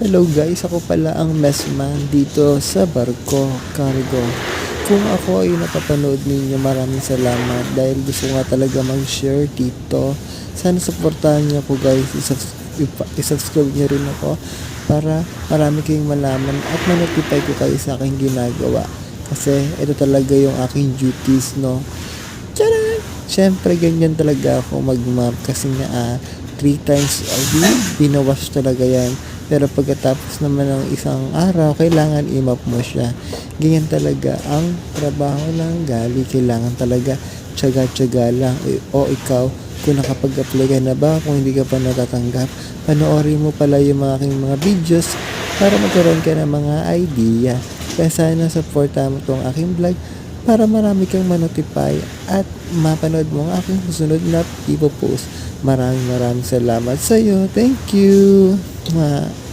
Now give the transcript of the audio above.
Hello guys, ako pala ang messman dito sa Barko Cargo. Kung ako ay napapanood ninyo, maraming salamat dahil gusto nga talaga mag-share dito. Sana supportahan niyo ako guys, isubscribe niyo rin ako para marami kayong malaman at manotify ko kayo sa aking ginagawa. Kasi ito talaga yung aking duties, no? Tcharan! Siyempre, ganyan talaga ako mag-map kasi nga ah, three times a week, binawash talaga yan. Pero pagkatapos naman ng isang araw, kailangan i-map mo siya. Ganyan talaga ang trabaho ng gali. Kailangan talaga tsaga-tsaga lang. Eh, O ikaw, kung nakapag-apply ka na ba, kung hindi ka pa natatanggap, panoorin mo pala yung mga aking mga videos para magkaroon ka ng mga idea. Kaya sana supportahan mo itong aking vlog para marami kang manotify at mapanood mo ang aking susunod na ipopost. Maraming maraming salamat sa iyo. Thank you. Mwah.